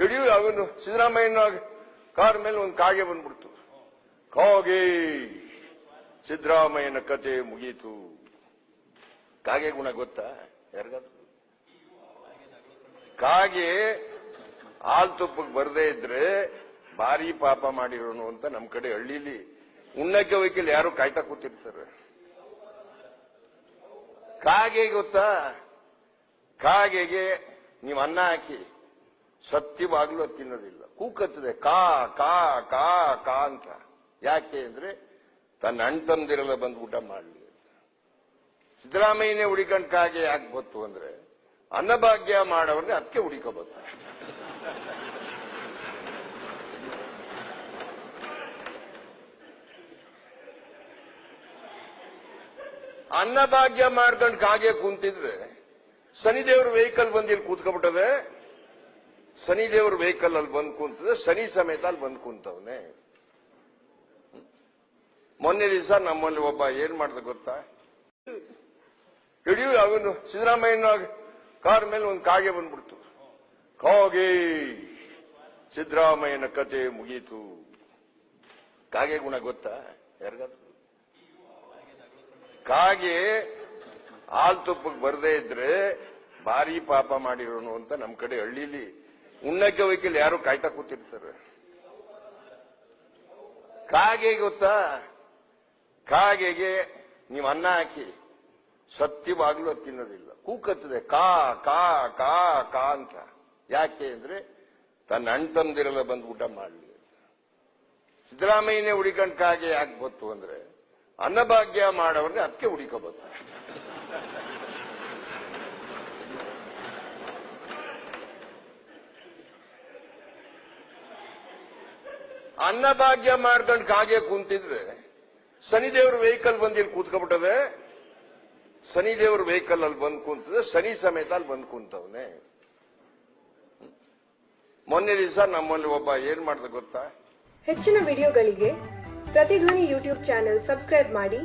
ಯಡಿಯೂರು ಅವನು ಸಿದ್ದರಾಮಯ್ಯನ ಕಾರ್ ಮೇಲೆ ಒಂದು ಕಾಗೆ ಬಂದ್ಬಿಡ್ತು. ಕಾಗೆ! ಸಿದ್ದರಾಮಯ್ಯನ ಕತೆ ಮುಗೀತು. ಕಾಗೆ ಗುಣ ಗೊತ್ತಾ? ಯಾರಿಗಾದ್ರು? ಕಾಗೆ ಹಾಲ್ ತುಪ್ಪಕ್ಕೆ ಬರದೇ ಇದ್ರೆ ಭಾರಿ ಪಾಪ ಮಾಡಿರೋನು ಅಂತ ನಮ್ಮ ಕಡೆ ಹಳ್ಳಿಲಿ ಉಣ್ಣಕ್ಕೆ ವೈಕಲ್ ಯಾರು ಕಾಯ್ತಾ ಕೂತಿರ್ತಾರೆ. ಕಾಗೆ ಗೊತ್ತಾ? ಕಾಗೆಗೆ ನೀವು ಅನ್ನ ಹಾಕಿ ಸತ್ಯವಾಗ್ಲೂ ತಿನ್ನೋದಿಲ್ಲ. ಕೂಕತ್ತದೆ, ಕಾ ಕಾ ಕಾ ಕಾ ಅಂತ. ಯಾಕೆ ಅಂದ್ರೆ ತನ್ನ ಅಣ್ಣ ತಮ್ದಿರೆಲ್ಲ ಬಂದು ಊಟ ಮಾಡಲಿ ಸಿದ್ದರಾಮಯ್ಯನೇ ಹುಡಿಕಂಟಾಗೆ ಯಾಕೆ ಗೊತ್ತು ಅಂದ್ರೆ ಅನ್ನಭಾಗ್ಯ ಮಾಡವ್ರನ್ನೇ ಅದಕ್ಕೆ ಹುಡಿಕೋಬಹುದು ಅನ್ನಭಾಗ್ಯ ಮಾಡ್ಕೊಂಡು ಕಾಗೆ ಕುಂತಿದ್ರೆ ಶನಿದೇವ್ರ ವೆಹಿಕಲ್ ಬಂದಿಲ್ಲಿ ಇಲ್ಲಿ ಕೂತ್ಕೊಬಿಟ್ಟದೆ ಶನಿದೇವ್ರ ವೆಹಿಕಲ್ ಅಲ್ಲಿ ಬಂದು ಕುಂತದೆ, ಶನಿ ಸಮೇತ ಅಲ್ಲಿ ಬಂದು ಕುಂತವನೆ. ಮೊನ್ನೆ ದಿವಸ ನಮ್ಮಲ್ಲಿ ಒಬ್ಬ ಏನ್ ಮಾಡ್ದ ಗೊತ್ತಾ? ಯಡಿಯೂರು ಅವನು ಸಿದ್ದರಾಮಯ್ಯನ ಕಾರ್ ಮೇಲೆ ಒಂದು ಕಾಗೆ ಬಂದ್ಬಿಡ್ತು. ಕಾಗೆ! ಸಿದ್ದರಾಮಯ್ಯನ ಕತೆ ಮುಗೀತು. ಕಾಗೆ ಗುಣ ಗೊತ್ತಾ? ಯಾರಿಗಾದ್ರು? ಕಾಗೆ ಹಾಲ್ ತುಪ್ಪಕ್ಕೆ ಬರದೇ ಇದ್ರೆ ಭಾರಿ ಪಾಪ ಮಾಡಿರೋನು ಅಂತ ನಮ್ಮ ಕಡೆ ಹಳ್ಳಿಲಿ ಉಣ್ಣಕ್ಕೆ ವೈಕಲ್ ಯಾರು ಕಾಯ್ತಾ ಕೂತಿರ್ತಾರೆ? ಕಾಗೆ ಗೊತ್ತಾ? ಕಾಗೆಗೆ ನೀವು ಅನ್ನ ಹಾಕಿ, ಸತ್ಯವಾಗ್ಲೂ ತಿನ್ನೋದಿಲ್ಲ. ಕೂಕತ್ತದೆ ಕಾ ಕಾ ಕಾ ಕಾ ಅಂತ. ಯಾಕೆ ಅಂದ್ರೆ, ತನ್ನ ಅಣ್ಣ ತಮ್ದಿರೆಲ್ಲ ಬಂದು ಊಟ ಮಾಡಲಿ ಸಿದ್ದರಾಮಯ್ಯನೇ ಹುಡಿಕಂಡ್ ಕಾಗೆ ಯಾಕೆ ಗೊತ್ತು ಅಂದ್ರೆ, ಅನ್ನಭಾಗ್ಯ ಮಾಡೋರ್ನೆ ಅದಕ್ಕೆ ಹುಡಿಕೋಬಹುದು ಅನ್ನಭಾಗ್ಯ ಮಾಡ್ಕೊಂಡು ಕಾಗೆ ಕುಂತಿದ್ರೆ, ಶನಿದೇವ್ರ ವೆಹಿಕಲ್ ಬಂದಿಲ್ ಕೂತ್ಕೊಬಿಟ್ಟದೆ, ಶನಿದೇವ್ರ ವೆಹಿಕಲ್ ಅಲ್ಲಿ ಬಂದು ಕುಂತದೆ ಶನಿ ಸಮೇತ ಅಲ್ಲಿ ಬಂದು ಕುಂತವನೆ. ಮೊನ್ನೆ ದಿವಸ ನಮ್ಮಲ್ಲಿ ಒಬ್ಬ ಏನ್ ಮಾಡ್ದ ಗೊತ್ತಾ? ಹೆಚ್ಚಿನ ವಿಡಿಯೋಗಳಿಗೆ ಪ್ರತಿಧ್ವನಿ ಯೂಟ್ಯೂಬ್ ಚಾನೆಲ್ ಸಬ್ಸ್ಕ್ರೈಬ್ ಮಾಡಿ,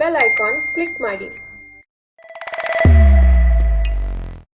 ಬೆಲ್ ಐಕಾನ್ ಕ್ಲಿಕ್ ಮಾಡಿ.